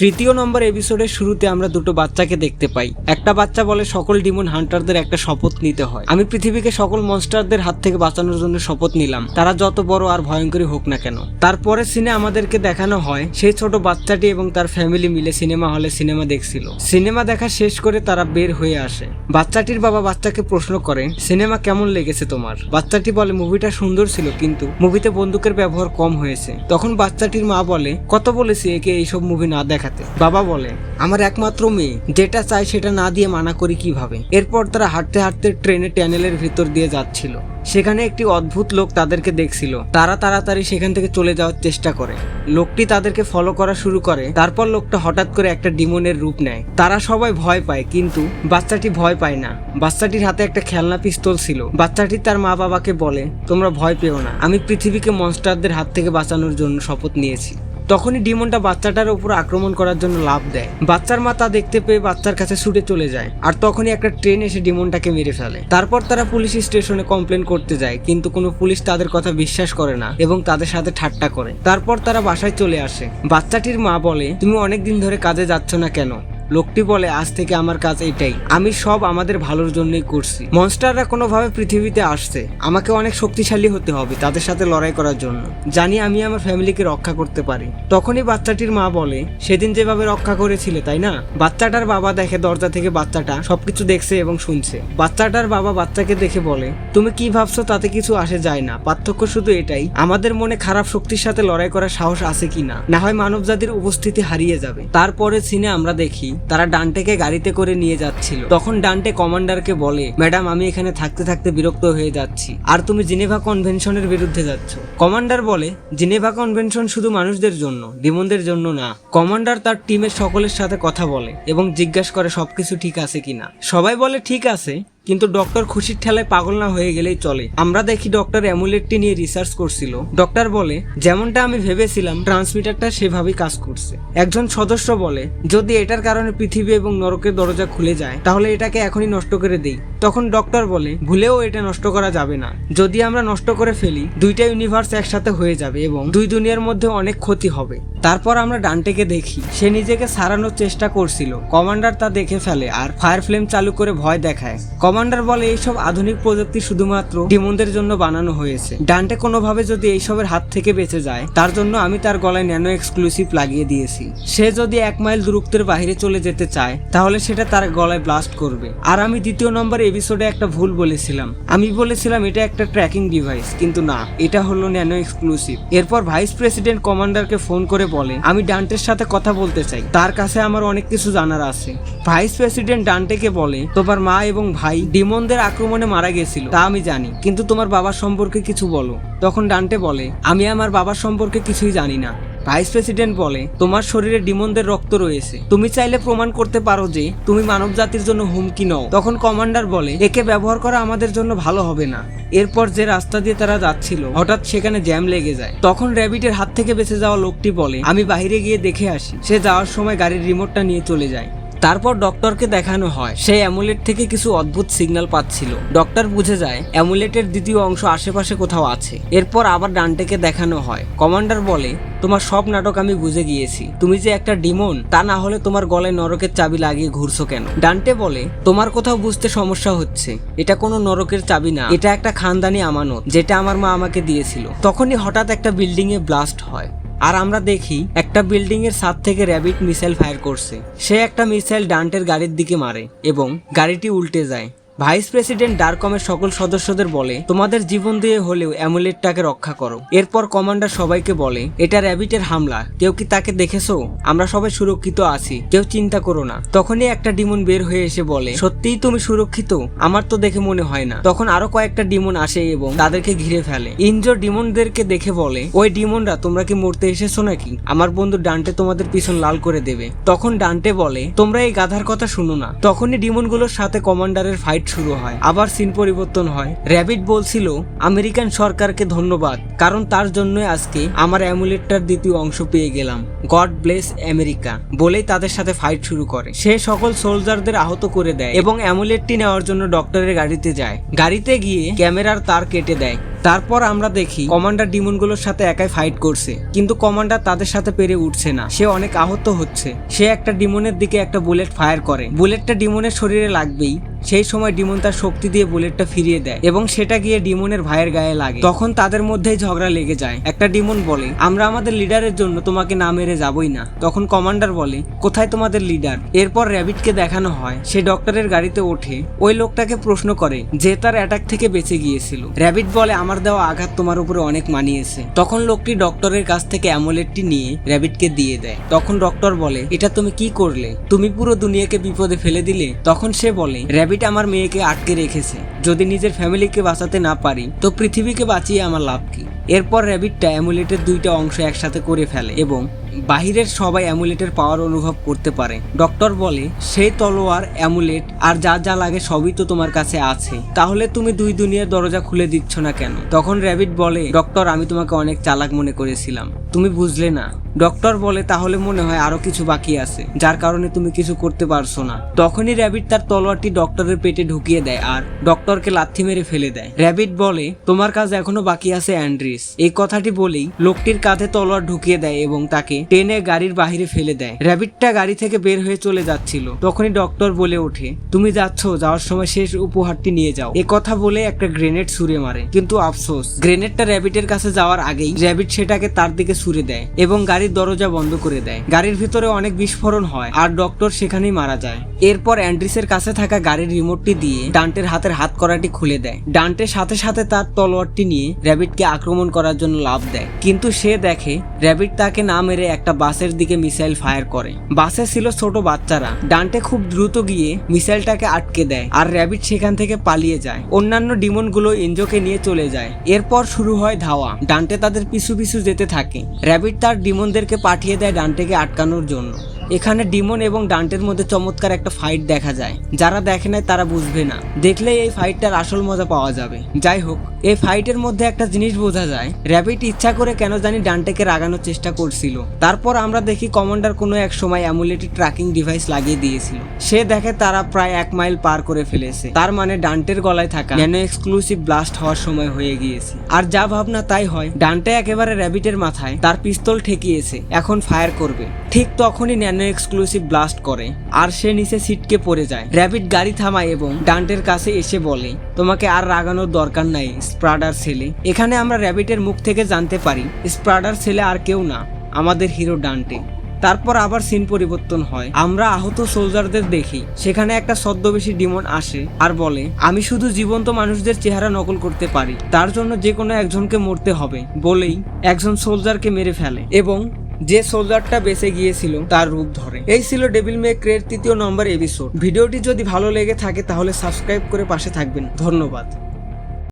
তৃতীয় নম্বর এপিসোডের শুরুতে আমরা দুটো বাচ্চাকে দেখতে পাই। একটা বাচ্চা বলে সকল ডিমন হান্টারদের একটা শপথ নিতে হয়। আমি পৃথিবীকে সকল মনস্টারদের হাত থেকে বাঁচানোর জন্য শপথ নিলাম। তারা যত বড় আর ভয়ঙ্করী হোক না কেন। তারপরে সিনে আমাদেরকে দেখানো হয়, সেই ছোট বাচ্চাটি এবং তার ফ্যামিলি মিলে সিনেমা হলে সিনেমা দেখছিল। সিনেমা দেখা শেষ করে তারা বের হয়ে আসে। বাচ্চাটির বাবা বাচ্চাকে প্রশ্ন করে সিনেমা কেমন লেগেছে তোমার? বাচ্চাটি বলে মুভিটা সুন্দর ছিল কিন্তু মুভিতে বন্দুকের ব্যবহার কম হয়েছে। তখন বাচ্চাটির মা বলে, কত বলেছি একে এইসব মুভি না দেখাতে বাবা বলে, আমার একমাত্র মেয়ে, যেটা চাই সেটা না দিয়ে মানা করি কীভাবে? এরপর তারা হাঁটতে হাঁটতে ট্রেনে ট্যানেলের ভিতর দিয়ে যাচ্ছিল। সেখানে একটি অদ্ভুত লোক তাদেরকে দেখছিল। তারা তাড়াতাড়ি সেখান থেকে চলে যাওয়ার চেষ্টা করে। লোকটি তাদেরকে ফলো করা শুরু করে। তারপর লোকটা হঠাৎ করে একটা ডিমনের রূপ নেয়। তারা সবাই ভয় পায়, কিন্তু বাচ্চাটি ভয় পায় না। বাচ্চাটির হাতে একটা খেলনা পিস্তল ছিল। বাচ্চাটি তার মা বাবাকে বলে, তোমরা ভয় পেও না। আমি পৃথিবীকে মনস্টারদের হাত থেকে বাঁচানোর জন্য শপথ নিয়েছি। তখনই ডিমনটা বাচ্চাটার উপর আক্রমণ করার জন্য লাভ দেয়। বাচ্চার মা তা দেখতে পেয়ে বাচ্চার কাছে ছুটে চলে যায় আর তখনই একটা ট্রেন এসে ডিমনটাকে মেরে ফেলে। তারপর তারা পুলিশ স্টেশনে কমপ্লেন করতে যায়, কিন্তু কোনো পুলিশ তাদের কথা বিশ্বাস করে না এবং তাদের সাথে ঠাট্টা করে। তারপর তারা বাসায় চলে আসে। বাচ্চাটির মা বলে, তুমি অনেকদিন ধরে কাজে যাচ্ছ না কেন? লোকটি বলে, আজ থেকে আমার কাজ এটাই। আমি সব আমাদের ভালোর জন্যই করছি। মনস্টাররা কোনোভাবে পৃথিবীতে আসছে। আমাকে অনেক শক্তিশালী হতে হবে তাদের সাথে লড়াই করার জন্য। জানি আমি আমার ফ্যামিলিকে রক্ষা করতে পারি। তখনই বাচ্চাটির মা বলে, সেদিন যেভাবে রক্ষা করেছিলে, তাই না? বাচ্চাটার বাবা দেখে দরজা থেকে বাচ্চাটা সবকিছু দেখছে এবং শুনছে। বাচ্চাটার বাবা বাচ্চাকে দেখে বলে, তুমি কি ভাবছ? তাতে কিছু আসে যায় না। পার্থক্য শুধু এটাই। আমাদের মনে খারাপ শক্তির সাথে লড়াই করার সাহস আছে কিনা না? হয় মানব জাতির উপস্থিতি হারিয়ে যাবে। তারপরে সিনে আমরা দেখি তারা ডান্টেকে গাড়িতে করে নিয়ে যাচ্ছিল। তখন ডান্টে কমান্ডারকে বলে, ম্যাডাম, আমি এখানে থাকতে থাকতে বিরক্ত হয়ে যাচ্ছি। আর তুমি জিনেভা কনভেনশনের বিরুদ্ধে যাচ্ছ। কমান্ডার বলে, জিনেভা কনভেনশন শুধু মানুষদের জন্য, ডিমনদের জন্য না। কমান্ডার তার টিমের সকলের সাথে কথা বলে এবং জিজ্ঞাসা করে সবকিছু ঠিক আছে কিনা। সবাই বলে, ঠিক আছে। কিন্তু ডক্টর খুশির ঠেলায় পাগল না হয়ে গেলেই চলে। আমরা দেখি ডক্টর অ্যামুলেটটি নিয়ে রিসার্চ করছিল। ডক্টর বলে, যেমনটা আমি ভেবেছিলাম ট্রান্সমিটারটা সেভাবেই কাজ করছে। একজন সদস্য বলে, যদি এটার কারণে পৃথিবী এবং নরকের দরজা খুলে যায়, তাহলে এটাকে এখনই নষ্ট করে দেই। তখন ডক্টর বলে, ভুলেও এটা নষ্ট করা যাবে না। যদি আমরা নষ্ট করে ফেলি, দুইটা ইউনিভার্স একসাথে হয়ে যাবে এবং দুই দুনিয়ার মধ্যে অনেক ক্ষতি হবে। তারপর আমরা ডান্টেকে দেখি, সে নিজেকে সারানোর চেষ্টা করছিল। কমান্ডার তা দেখে ফেলে আর ফায়ার ফ্লেম চালু করে ভয় দেখায়। কমান্ডার বলে এইসব আধুনিক প্রযুক্তি শুধুমাত্র ডিমনদের জন্য বানানো হয়েছে। ডান্টে কোনোভাবে যদি এইসবের হাত থেকে বেঁচে যায়, তার জন্য আমি তার গলায় ন্যানো এক্সক্লুসিভ লাগিয়ে দিয়েছি। সে যদি এক মাইল দূরত্বের বাইরে চলে যেতে চায়, তাহলে সেটা তার গলায় ব্লাস্ট করবে। আর আমি দ্বিতীয় নম্বর এপিসোডে একটা ভুল বলেছিলাম। আমি বলেছিলাম এটা একটা ট্র্যাকিং ডিভাইস, কিন্তু না, এটা হলো ন্যানো এক্সক্লুসিভ। এরপর ভাইস প্রেসিডেন্ট কমান্ডারকে ফোন করে বলে, আমি ডান্টের সাথে কথা বলতে চাই। তার কাছে আমার অনেক কিছু জানার আছে। ভাইস প্রেসিডেন্ট ডান্টেকে বলে, তোমার মা এবং ভাই ডিমনদের আক্রমণে মারা গেছিল, তা আমি জানি। কিন্তু তোমার বাবার সম্পর্কে কিছু বলো। তখন ডান্টে বলে, আমি আমার বাবার সম্পর্কে কিছুই জানি না। ভাইস প্রেসিডেন্ট বলে, তোমার শরীরে ডিমনদের রক্ত রয়েছে। তুমি চাইলে প্রমাণ করতে পারো যে, তুমি মানব জাতির জন্য হুমকি নও। তখন কমান্ডার বলে, একে ব্যবহার করা আমাদের জন্য ভালো হবে না। এরপর যে রাস্তা দিয়ে তারা যাচ্ছিল, হঠাৎ সেখানে জ্যাম লেগে যায়। তখন র্যাবিটের হাত থেকে বেঁচে যাওয়া লোকটি বলে, আমি বাইরে গিয়ে দেখে আসি। সে যাওয়ার সময় গাড়ির রিমোটটা নিয়ে চলে যায়। তারপর ডক্টরকে দেখানো হয়। সে অ্যামুলেট থেকে কিছু অদ্ভুত সিগন্যাল পাচ্ছিল। ডক্টর বুঝে যায়, অ্যামুলেটের দ্বিতীয় অংশ আশেপাশে কোথাও আছে। এরপর আবার ডান্টেকে দেখানো হয়। কমান্ডার বলে, তোমার সব নাটক আমি বুঝে গিয়েছি। তুমি যে একটা ডিমন, তা না হলে তোমার গলায় নরকের চাবি লাগিয়ে ঘুরছো কেন? ডান্টে বলে, তোমার কোথাও বুঝতে সমস্যা হচ্ছে। এটা কোনো নরকের চাবি না। এটা একটা খানদানি আমানত, যেটা আমার মা আমাকে দিয়েছিল। তখনই হঠাৎ একটা বিল্ডিং এ ব্লাস্ট হয়। আর আমরা দেখি একটা বিল্ডিং এর ছাদ থেকে র্যাবিট মিসাইল ফায়ার করছে। সে একটা মিসাইল ডান্টের গাড়ির দিকে মারে এবং গাড়িটি উল্টে যায়। ভাইস প্রেসিডেন্ট ডারকমের সকল সদস্যদের বলে, তোমাদের জীবন দিয়ে হলেও অ্যামুলেটটাকে রক্ষা করো। এরপর কমান্ডার সবাইকে বলে, এটা র্যাবিটের হামলা। কেউ কি তাকে দেখেছ? আমরা সবাই সুরক্ষিত আছি। কেউ চিন্তা করো না। তখনই একটা ডিমন বের হয়ে এসে বলে, সত্যিই তুমি সুরক্ষিত? আমার তো দেখে মনে হয় না। তখন আরও কয়েকটা ডিমন আসে এবং তাদেরকে ঘিরে ফেলে। ইনজোর ডিমনদেরকে দেখে বলে, ওই ডিমনরা, তোমরা কি মরতে এসেছ নাকি? আমার বন্ধু ডান্টে তোমাদের পিছন লাল করে দেবে। তখন ডান্টে বলে, তোমরা এই গাধার কথা শুনো না। তখনই ডিমনগুলোর সাথে কমান্ডারের ফাইট শুরু হয়। আবার সিন পরিবর্তন হয়। র্যাবিট বলছিল, আমেরিকান সরকারকে ধন্যবাদ, কারণ তার জন্যই আজকে আমার অ্যামুলেটটার দ্বিতীয় অংশ পেয়ে গেলাম। গড ব্লেস আমেরিকা, বলেই তাদের সাথে ফাইট শুরু করে। সে সকল সোলজারদের আহত করে দেয় এবং অ্যামুলেটটি নেওয়ার জন্য ডক্টরের গাড়িতে যায়। গাড়িতে গিয়ে ক্যামেরার তার কেটে দেয়। তারপর আমরা দেখি কমান্ডার ডিমনগুলোর সাথে একাই ফাইট করছে, কিন্তু কমান্ডার তাদের সাথে পেরে উঠছে না। সে অনেক আহত হচ্ছে। সে একটা ডিমনের দিকে একটা বুলেট ফায়ার করে। বুলেটটা ডিমনের শরীরে লাগবেই। সেই সময় ডিমন তার শক্তি দিয়ে বুলেটটা ফিরিয়ে দেয় এবং সেটা গিয়ে ডিমনের ভাইয়ের গায়ে লাগে। তখন তাদের মধ্যেই ঝগড়া লেগে যায়। একটা ডিমন বলে, আমরা আমাদের লিডারের জন্য তোমাকে না মেরে যাবই না। তখন কমান্ডার বলে, কোথায় তোমাদের লিডার? এরপর র্যাবিটকে দেখানো হয়, সে ডক্টরের গাড়িতে ওঠে। ওই লোকটাকে প্রশ্ন করে, যে তার অ্যাটাক থেকে বেঁচে গিয়েছিল। র্যাবিট বলে আমার দেওয়া আঘাত তোমার উপরে অনেক মানিয়েছে। তখন লোকটি ডক্টরের কাছ থেকে অ্যামোলেটটি নিয়ে র্যাবিটকে দিয়ে দেয়। তখন ডক্টর বলে, এটা তুমি কি করলে? তুমি পুরো দুনিয়াকে বিপদে ফেলে দিলে? তখন সে বলে, র্যাবিট আমার মেয়েকে আটকে রেখেছে। যদি নিজের ফ্যামিলিকে বাঁচাতে না পারি, তো পৃথিবীকে বাঁচিয়ে আমার লাভ কি? এরপর র্যাবিটটা অ্যামুলেটের দুইটা অংশ একসাথে করে ফেলে এবং বাহিরের সবাই অ্যামুলেটের পাওয়ার অনুভব করতে পারে। ডক্টর বলে সেই তলোয়ার, অ্যামুলেট, আর যা যা লাগে সবই তো তোমার কাছে আছে। তাহলে তুমি দুই দুনিয়ার দরজা খুলে দিচ্ছ না কেন? তখন র্যাবিট বলে, ডক্টর, আমি তোমাকে অনেক চালাক মনে করেছিলাম। তুমি বুঝলে না? ডক্টর বলে, তাহলে মনে হয় আরও কিছু বাকি আছে, যার কারণে তুমি কিছু করতে পারছ না। তখনই র্যাবিট তার তলোয়ারটি ডক্টরের পেটে ঢুকিয়ে দেয় আর ডক্টরকে লাথি মেরে ফেলে দেয়। র্যাবিট বলে, তোমার কাজ এখনও বাকি আছে অ্যান্ড্রিস এই কথাটি বলেই লোকটির কাঁধে তলোয়ার ঢুকিয়ে দেয় এবং তাকে টেনে গাড়ির বাহিরে ফেলে দেয়। র্যাবিটটা গাড়ি থেকে বের হয়ে চলে যাচ্ছিল। তখনই ডক্টর বলে ওঠে, তুমি যাচ্ছ, যাওয়ার সময় শেষ উপহারটি নিয়ে যাও। এ কথা বলে একটা গ্রেনেড ছুঁড়ে মারে। কিন্তু আফসোস, গ্রেনেডটা র্যাবিটের কাছে যাওয়ার আগেই র্যাবিট সেটাকে তার দিকে ছুঁড়ে দেয় এবং গাড়ির দরজা বন্ধ করে দেয়। গাড়ির ভিতরে অনেক বিস্ফোরণ হয় আর ডক্টর সেখানেই মারা যায়। এরপর অ্যান্ড্রিসের কাছে থাকা গাড়ির রিমোটটি দিয়ে ডান্টের হাতের হাত করাটি খুলে দেয়। ডান্টের সাথে সাথে তার তলোয়ারটি নিয়ে র্যাবিটকে আক্রমণ করার জন্য লাভ দেয়। কিন্তু সে দেখে র্যাবিট তাকে না মেরে একটা বাসের দিকে মিসাইল ফায়ার করে। বাসে ছিল ছোট বাচ্চারা। ডান্টে খুব দ্রুত গিয়ে মিসাইলটাকে আটকে দেয় আর র্যাবিট সেখান থেকে পালিয়ে যায়। অন্যান্য ডিমনগুলো এনজোকে নিয়ে চলে যায়। এরপর শুরু হয় ধাওয়া। ডান্টে তাদের পিছু পিছু যেতে থাকে। র্যাবিট তার ডিমনদেরকে পাঠিয়ে দেয় ডান্টেকে আটকানোর জন্য। এখানে ডিমন এবং ডান্টের মধ্যে চমৎকার একটা ফাইট দেখা যায়। যারা দেখে নাই তারা বুঝবে না। দেখলেই এই ফাইটটার আসল মজা পাওয়া যাবে। যাই হোক, এই ফাইটের মধ্যে একটা জিনিস বোঝা যায় র্যাবিট ইচ্ছা করে কেন জানি ডান্টেকে রাগানোর চেষ্টা করছিল। তারপর আমরা দেখি কমান্ডার কোনো এক সময় অ্যামুলেটি ট্র্যাকিং ডিভাইস লাগিয়ে দিয়েছিল। সে দেখে তারা প্রায় এক মাইল পার করে ফেলেছে। তার মানে ডান্টের গলায় থাকা ন্যানো এক্সক্লুসিভ ব্লাস্ট হওয়ার সময় হয়ে গিয়েছে। আর যা ভাবনা তাই হয়, ডান্টে একেবারে র্যাবিটের মাথায়, তার পিস্তল ঠেকিয়েছে, এখন ফায়ার করবে। ঠিক তখনই ন্যানো এক্সক্লুসিভ ব্লাস্ট করে, আর সে নিচে সিটকে পড়ে যায়। র্যাবিট গাড়ি থামায় এবং ডান্টের কাছে এসে বলে, তোমাকে আর রাগানোর দরকার নাই, স্প্রাডার ছেলে। এখানে আমরা র্যাবিটের মুখ থেকে জানতে পারি, স্প্রাডার ছেলে আর কেউ না, আমাদের হিরো ডান্টে। তারপর আবার সিন পরিবর্তন হয়। আমরা আহত সোলজারদের দেখি। সেখানে একটা ছদ্মবেশী ডিমন আসে আর বলে, আমি শুধু জীবন্ত মানুষদের চেহারা নকল করতে পারি। তার জন্য যে কোনো একজনকে মরতে হবে। বলেই একজন সোলজারকে মেরে ফেলে এবং যে সোলজারটা বেঁচে গিয়েছিল তার রূপ ধরে। এই ছিল ডেভিল মে ক্রের তৃতীয় নম্বর এপিসোড। ভিডিওটি যদি ভালো লেগে থাকে তাহলে সাবস্ক্রাইব করে পাশে থাকবেন। ধন্যবাদ।